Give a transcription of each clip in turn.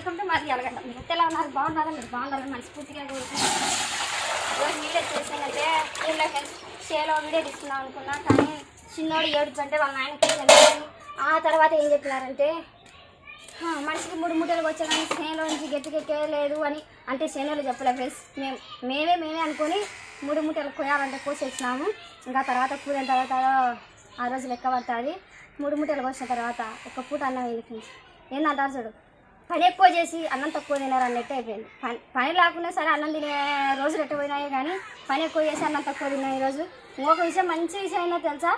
Welcome to మాది అలగడ్డ మీరు ఎలా ఉన్నారు? బాగున్నారా? మీరు బాగున్నారని మనస్ఫూర్తిగా కోరుకుంటున్నాను ఈరోజు వీడియో చేసానంటే ఏం షేలో వీడియో తీసుకుందాం అనుకున్నా కానీ చిన్నోడు ఏడుచంటే వాళ్ళ నాయనకి ఆ తర్వాత ఏం చెప్పినారంటే మనిషికి మూడు మూటలు వచ్చాడని సేనలో నుంచి గట్టికెక్కలేదు అని. అంటే సేనలో చెప్పలే ఫ్రెండ్స్ మేము మేమే మేమే అనుకొని మూడు మూటలు కోయాలంటే కోసేసినాము. ఇంకా తర్వాత కూలిన తర్వాత ఆ రోజు లెక్క పడుతుంది. మూడు మూటలు కోసిన తర్వాత ఒక పూట అన్నం వెళ్ళి ఫ్రెండ్స్ ఏందంటారు చూడు. పని ఎక్కువ చేసి అన్నం తక్కువ తినారు అన్నట్టు అయిపోయింది. పని పని లేకుండా సరే అన్నం తినే రోజులు ఎట్ట పోయినాయి కానీ పని ఎక్కువ చేసి అన్నం తక్కువ తిన్నాయి ఈరోజు ఇంకొక విషయం మంచి విషయం ఏందో తెలుసా?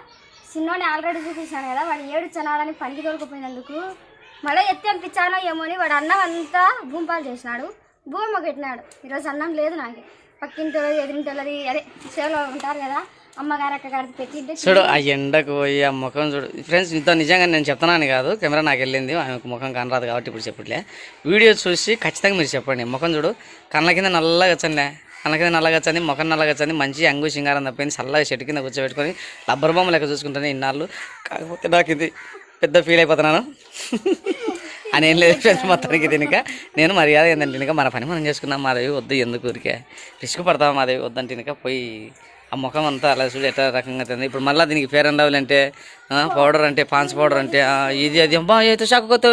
చిన్నోని ఆల్రెడీ చూపించాను కదా వాడు ఏడు చనాలని పనికి దొరికిపోయినందుకు మళ్ళీ ఎత్తి పంపించానో ఏమో అని వాడు అన్నం అంతా భూమిపాలు చేసినాడు. భూమి పెట్టినాడు. ఈరోజు అన్నం లేదు నాకు. పక్కింటి ఎదిరింటి అదే సేవలో ఉంటారు కదా. అమ్మగారు అక్కగారికి పెట్టింటే చూడు ఆ ఎండకు పోయి ఆ ముఖం చూడు. ఫ్రెండ్స్ ఇంత నిజంగా నేను చెప్తున్నాను కాదు. కెమెరా నాకు వెళ్ళింది. ఆమెకు ముఖం కనరాదు కాబట్టి ఇప్పుడు చెప్పట్లే. వీడియో చూసి ఖచ్చితంగా మీరు చెప్పండి. ముఖం చూడు. కళ్ళ కింద నల్లగా వచ్చండి. కళ్ళ కింద నల్లగా వచ్చింది ముఖం నల్లగా వచ్చింది మంచి అంగు సింగారం తప్పింది. చల్లగా చెట్టు కింద కూర్చోబెట్టుకొని రబ్బర్ బొమ్మ లెక్క చూసుకుంటాను ఇన్నాళ్ళు. కాకపోతే నాకు ఇది పెద్ద ఫీల్ అయిపోతున్నాను. అని ఏం లేదు ఫ్రెండ్స్ మొత్తానికి తినక నేను మర్యాద ఏంటంటే తినక మన పని మనం చేసుకున్నాం మాదేవి వద్దు ఎందుకు ఊరికే? రిస్క్ పడతాం మాదేవి వద్దంటే తినక పోయి ఆ ముఖం అంతా అలా చూడు ఎట్లా రకంగా తింది. ఇప్పుడు మళ్ళీ దీనికి ఫేర్ అండ్ లవ్లీ అంటే పౌడర్ అంటే పాన్స్ పౌడర్ అంటే ఇది అది. అబ్బా అయితే షాక్ కొత్త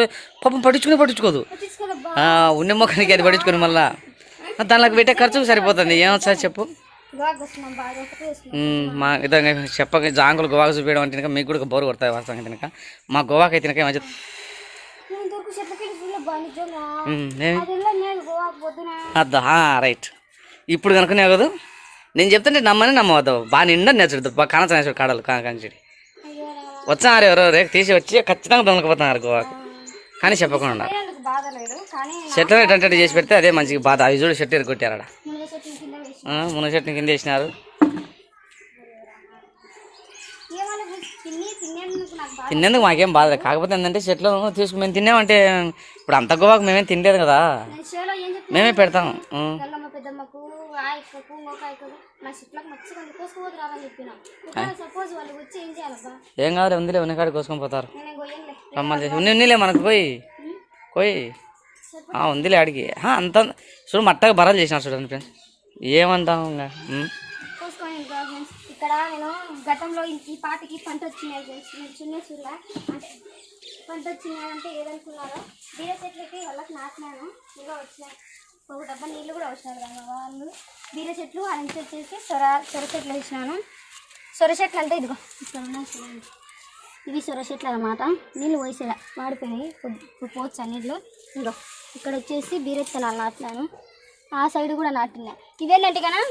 పాపం పట్టించుకుని పట్టించుకోదు. ఉన్న ముఖానికి అది పట్టించుకుని మళ్ళా. దానిలోకి పెట్టే ఖర్చుకు సరిపోతుంది. ఏమొచ్చా చెప్పు. మా విధంగా చెప్పక జాంగులు గోవాకు చూపించడం అంటే కనుక మీకు కూడా బోరు కొడతాయి వాస్తవంగా తినక. మా గోవాకి అయితే కనుక మంచి నేను ఇంతవరకు చెట్లకి వెళ్ళి బా నిజంగా మ్మ్, ఏమి? అది వెళ్ళా నేను గోవాకి పొద్దున అద్దా రైట్ ఇప్పుడు కనుకనే కదా? నేను చెప్తుంటే నమ్మని నమ్మవద్దు. బాగా నిండా నేర్చుడు. బాగా కానచనేసాడు కాడలు కాంచడి. అయ్యో వచ్చారు ఎవరో? రేపు తీసి వచ్చి ఖచ్చితంగా దొంగకపోతున్నారు గోవాకు కానీ చెప్పకుండా షర్ట్ పోయేందుకు చేసి పెడితే అదే మంచిగా బాధ. అవి చూడు షర్ట్ కొట్టారు ఆడ మునగ కింద చెట్టుని కింద వేసినారు. తినేందుకు మాకేం బాధ కాకపోతే ఏంటంటే చెట్లు తీసుకు మేము తిన్నామంటే ఇప్పుడు అంత గోవాకు మేమేం తినలేదు కదా. మేమే పెడతాం. పెద్దమ్మకు ఆ ఇక్కకు ఇంకొక ఇక్కకు నా చెట్లకు మంచిగా కోసుకోవద్దు రావని చెప్పిన. సపోజ్ వాళ్ళు వచ్చి ఏం చేయాలబ్బా? ఏం కాదు ఉందిలే ఉన్నకాడికి కోసుకొని పోతారు. చేసి ఉన్ని ఉన్నిలే మనకు పోయి. పోయి. ఉందిలే అడిగి. అంత చూడు మట్టగా బరాలు చేసినారు చూడండి ఫ్రెండ్స్ ఏమంటాం ఇంకా? ఇక్కడ నేను గతంలో ఈ- పాటికి పంట వచ్చినాయి ఫ్రెండ్స్ నేను చిన్న చూడలే. అంటే పంట వచ్చినాయి అంటే ఏదనుకున్నారో బీర చెట్లకి వాళ్ళకి నాటినాను. ఇంకా వచ్చినాయి. ఒక డబ్బా నీళ్ళు కూడా వచ్చినారు కదా వాళ్ళు బీర చెట్లు ఆ వచ్చేసి సొర సొర చెట్లు వేసినాను. సొర చెట్లు అంటే ఇదిగో ఇక్కడ ఉన్నాయి ఇవి సొర చెట్లు అనమాట నీళ్ళు పోసేలా వాడిపోయినాయి. పోవచ్చు ఆ ఇంకో ఇక్కడ వచ్చేసి బీరెత్తనాలు నాటినాను. ఆ సైడ్ కూడా నాటినా. ఇవేంటంటే కన్నా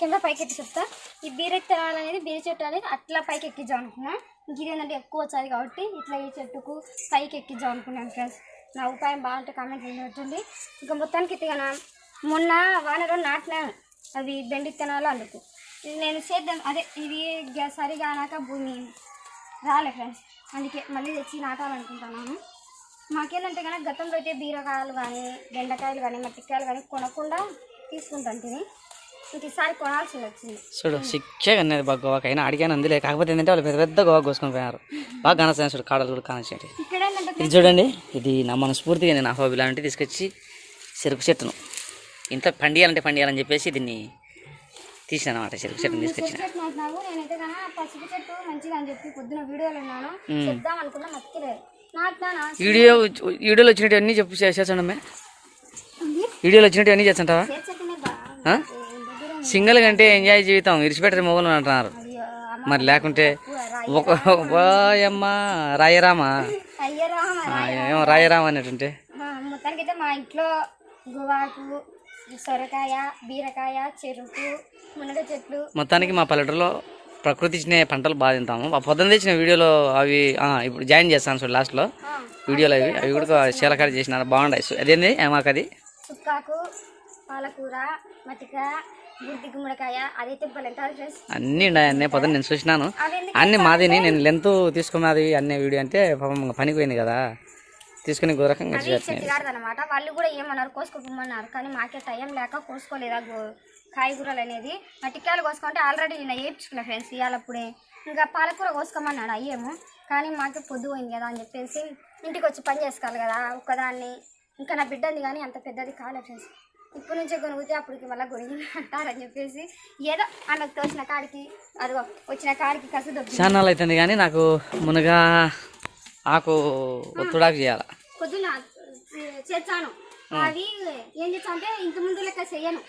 కింద పైకి ఎత్తి చెప్తా. ఈ బీరెత్తనాలు అనేది బీర చెట్టు అనేది అట్లా పైకి ఎక్కిద్దాం అనుకున్నా. ఇంక ఇదేంటంటే ఎక్కువ వచ్చాది కాబట్టి ఇట్లా ఈ చెట్టుకు పైకి ఎక్కిద్దాం అనుకున్నాను ఫ్రెండ్స్ నా ఉపాయం బాగుంటే కామెంట్ పెట్టండి. ఇంకా మొత్తానికి ఇతగా మొన్న వానలో నాటినాను అవి బెండిత్తనాలు అందుకు. నేను సేద్దాం అదే ఇది గ- సరిగా నాక భూమి రాలే ఫ్రెండ్స్ అందుకే మళ్ళీ తెచ్చి నాటాలనుకుంటున్నాను. మాకేంటంటే కనుక గతంలో అయితే బీరకాయలు కానీ బెండకాయలు కానీ మట్టికాయలు కానీ కొనకుండా తీసుకుంటాను తిని. చూడు శిక్షగా అనేది బాగా గోవాకి. అయినా అడిగాను అందులే. కాకపోతే ఏంటంటే వాళ్ళు పెద్ద పెద్ద గోవా కోసుకొని పోయారు బాగా కానొస్తాయి చూడు కాడలు కూడా ఏంటంటే ఇది చూడండి ఇది నా మనస్ఫూర్తిగా నేను అహోబి లాంటివి తీసుకొచ్చి చెరుకు చెట్టును. ఇంట్లో పండియాలంటే పండియాలని చెప్పేసి దీన్ని తీసిన అనమాట చెరుకు చెట్టుని తీసుకొచ్చిన. వీడియో వీడియోలో వచ్చినట్టు అన్నీ చెప్పు ఉంది. వీడియోలో వచ్చినట్టు అన్నీ చేస్తుంటావా? సింగిల్ కంటే ఎంజాయ్ జీవితం ఇరిచిపెట్టరు మొగలు అంటున్నారు. మరి లేకుంటే. ఒక వాయమ్మ రాయరామా? ఏమో రాయరామ అనేటుంటే మా ఇంట్లో గువాకు సొరకాయ బీరకాయ చెరుకు మునగ చెట్లు. మొత్తానికి మా పల్లెటూరులో ప్రకృతి ఇచ్చిన పంటలు బాగా తింటాము. ఆ పొద్దున్న తెచ్చిన వీడియోలో అవి ఇప్పుడు జాయిన్ చేస్తాను చూడు లాస్ట్లో వీడియోలో అవి అవి కూడా చీలకాడ చేసినారు. బాగున్నాయి. సో అదేంది? ఏమాకు అది చుక్కాకు పాలకూర మటిక గుర్తి గుమ్మడికాయ అదైతే ఫ్రెండ్స్. అన్నీ ఉన్నాయి అన్నీ పొద్దున్న నేను చూసినాను. అన్ని మాదిని నేను లెంత్ తీసుకున్నది అనే వీడియో అంటే పాపం పనికి పోయింది కదా. తీసుకుని చెట్టుగాడదు అనమాట వాళ్ళు కూడా ఏమన్నారు? కోసుకోమన్నారు కానీ మాకే టైం లేక కోసుకోలేదా కాయగూరలు అనేది? మట్టికాయలు కోసుకుంటే ఆల్రెడీ నేను వేయించుకున్నా ఫ్రెండ్స్ ఇవాళప్పుడే ఇంకా పాలకూర కోసుకోమన్నాడు అయ్యేమో. కానీ మాకే పొద్దు పోయింది కదా అని చెప్పేసి ఇంటికి వచ్చి పని చేసుకోవాలి కదా ఒక్కదాన్ని. ఇంకా నా బిడ్డ ఉంది కానీ అంత పెద్దది కాలే ఫ్రెండ్స్. ఇప్పుడు నుంచే కొనుగుతే అప్పటికి మళ్ళీ కొనిగి అంటారని చెప్పేసి ఏదో ఆమెకు తోచిన కాడికి అదిగో వచ్చిన కాడికి కసి దొబ్బి చాలా అవుతుంది కానీ నాకు మునగా ఆకు ఒత్తుడాకు చేయాలి. పొద్దున్న చేర్చాను అది ఏం చేస్తా అంటే ఇంత ముందు లెక్క చెయ్యను.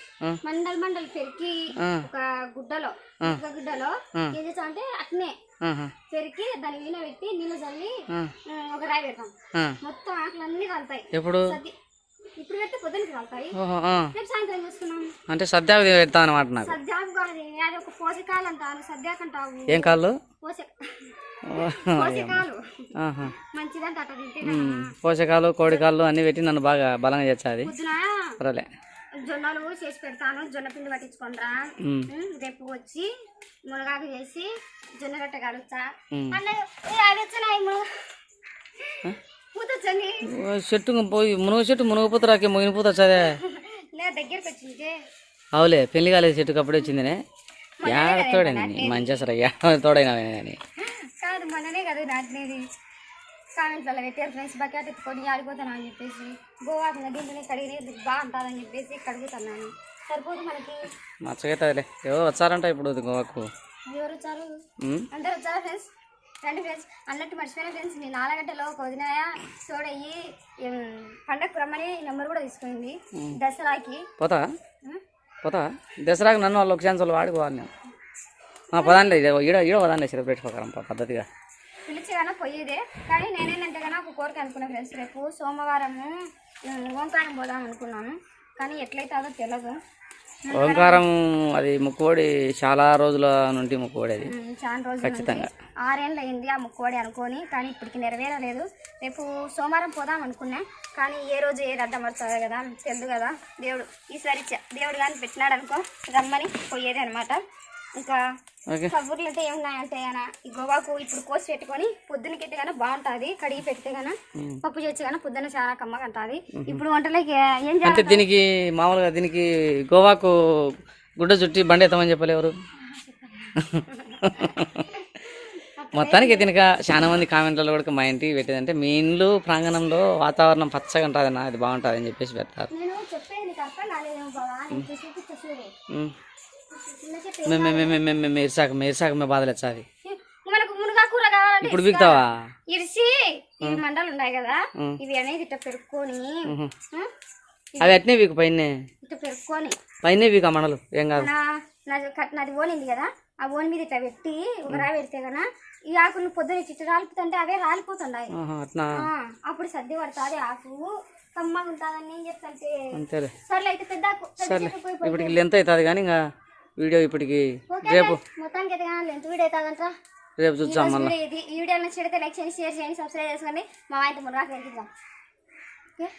మండల్ మండల్ పెరికి. ఒక గుడ్డలో ఒక గుడ్డలో ఏం చేస్తా అంటే అట్నే పెరికి దాని మీద పెట్టి నీళ్ళు చల్లి ఒక రాయి పెడతాం. మొత్తం ఆకులన్నీ కలుతాయి. ఎప్పుడు? ఇప్పుడు పెడితే పొద్దునకి కలుతాయి. ఓహో, ఆ. రేపు సాయంత్రం చూసుకున్నాం అంటే సద్యాకు పెడతా అనమాట నాకు. సద్యాకు కాదు అది ఒక పోషకాలు అంటారు సద్యాకు అంటావు. ఏం కాళ్ళు? పోషకాలు. కోడికాళ్ళు అన్నీ పెట్టి నన్ను బాగా బలంగా చేస్తుంది పర్వాలే. జొన్నలు చేసి పెడతాను జొన్న పిండి పట్టించుకుంటా ఉమ్, రేపు వచ్చి మునగాకు చేసి జొన్న రొట్టె ఏ, అవి వచ్చినాయి చెట్టు పోయి మునుగ చెట్టు మునుగపోతారాకే చదే దగ్గరికి వచ్చింది. అవులే పెళ్ళి కాలేదు చెట్టుకు అప్పుడే వచ్చిందినే. యాడ తోడైంది మంచిగా సరే యాడ తోడైనా కానీ కాదు మొన్ననే కదా నాటినది. కామెంట్లలో పెట్టారు ఫ్రెండ్స్ బకెట్ ఎత్తుకొని ఆడిపోతాను అని చెప్పేసి. గోవా దీంట్లోనే కడిగి బాగుంటుందని చెప్పేసి కడుగుతున్నాను. సరిపోదు మనకి. మచ్చగైతుందిలే. ఏవో వచ్చారంట ఇప్పుడు గోవాకు. ఎవరు వచ్చారు అందరు వచ్చారా ఫ్రెండ్స్? రండి ఫ్రెండ్స్ అన్నట్టు మర్చిపోయిన ఫ్రెండ్స్ నేను నాలుగంటలో ఒక వదినాయ తోడయ్యి ఏం, పండగకు రమ్మని నెంబర్ కూడా తీసుకుంది. దసరాకి. పోతా? పోతా? దసరాకు నన్ను వాళ్ళు ఒక ఛాన్స్ వాళ్ళు వాడుకోవాలి నేను. పదాన్లే ఈడ ఈడ పదాన్లే సెలబ్రేట్ ప్రకారం పద్ధతిగా. పిలిచి కన్నా పోయేదే. కానీ నేనేంటంటే కన్నా ఒక కోరిక అనుకున్నా ఫ్రెండ్స్ రేపు సోమవారము ఓంకారం పోదాం అనుకున్నాను. కానీ ఎట్లయితుందో తెలియదు ఓంకారం అది ముక్కుబడి చాలా రోజుల నుండి ముక్కుబడి అది. చాలా రోజులు ఖచ్చితంగా. ఆరేళ్ళు అయింది ఆ ముక్కోడి అనుకొని కానీ ఇప్పటికి నెరవేరలేదు. రేపు సోమవారం పోదాం అనుకున్నా కానీ ఏ రోజు ఏ అడ్డం పడుతుందో కదా తెలుదు కదా. దేవుడు ఈసారి దేవుడు కానీ పెట్టినాడు అనుకో రమ్మని పోయేది అనమాట ఇంకా కబుర్లు అంటే ఏమున్నాయంటే గనా ఈ గోవాకు ఇప్పుడు కోసి పెట్టుకొని పొద్దునకైతే కన్నా బాగుంటుంది కడిగి పెడితే కన్నా పప్పు చేసి కన్నా పొద్దున చాలా కమ్మగా ఉంటుంది ఇప్పుడు వంటలకి ఏం అంటే చేయాలి దీనికి మామూలుగా దీనికి గోవాకు గుడ్డ చుట్టి బండి ఎత్తమని చెప్పలే ఎవరు? మొత్తానికి దీనికి చాలా మంది కామెంట్లలో కూడా మా ఇంటికి పెట్టేదంటే మీ ఇండ్లు ప్రాంగణంలో వాతావరణం పచ్చగా ఉంటుంది అన్న అది బాగుంటుంది అని చెప్పేసి పెడతారు నేను చెప్పేది నీకు అర్థం కాలేదేమో బావా నీకు చూపించు చూడు ఉమ్. చిన్న చెప్పి మే- మే- మే- మే- మే- మే- మెరిసాక మెరిసాక మే బాధలు వచ్చాది మనకు మునగా కూర కావాలంటే ఇప్పుడు బిగుతావా ఇరిసి ఇవి మండలు ఉన్నాయి కదా. ఇవి అనేది ఇట్లా పెరుక్కొని? అవి అట్నే వీకు పైన ఇట్లా పెరుక్కొని. పైన వీకు ఆ మనలు ఏం కాదు. నాది ఓనింది కదా ఆ ఓన్ మీద ఇట్లా పెట్టి ఒక రాయి పెడితే కదా ఈ ఆకులు పొద్దున చిట్టు రాలిపోతుంటే అవే రాలిపోతున్నాయి అప్పుడు సర్ది పడుతుంది ఆకు కమ్మగా ఉంటుందని చెప్తాంటే అంతేలే. సర్లే అయితే పెద్ద ఆకు సర్లే. ఇప్పటికి లెంత్ అవుతుంది కానీ ఇంకా వీడియో ఇప్పటికి రేపు మొత్తానికి అయితే లెంత్ వీడియో అవుతుందంట రేపు చూద్దాం మళ్ళీ. వీడియో ఇది. ఈ వీడియో నచ్చితే లైక్ చేయండి షేర్ చేయండి సబ్స్క్రైబ్ చేసుకోండి. మా ఆయనతో మునగాకు వెళ్తాం ఓకే?